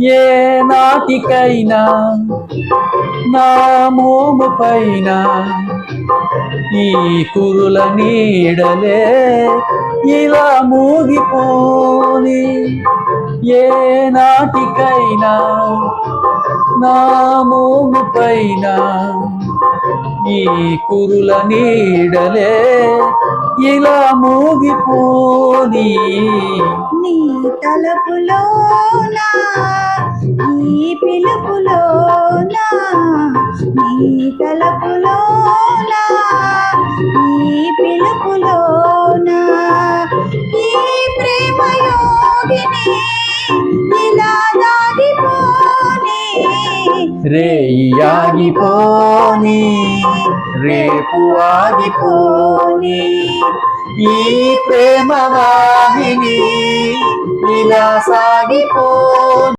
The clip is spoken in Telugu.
ఏ నాటికైనా నా మోము పైన ఈ కురుల నీడలే ఇలా మూగిపోని. ఏ నాటికైనా నా మోము పైన ఈ కురుల నీడలే ఇలా మూగిపోని. నీ తలపులో నా పిలుపులోనా నీ తలపులోనా? ఈ పిలుపులోనా? ఈ ప్రేమ యోగిని ఇలా దాగిపోని. ఆగిపోని రేపు ఆగిపోని. ఈ ప్రేమ వాహిని ఇలా సాగిపో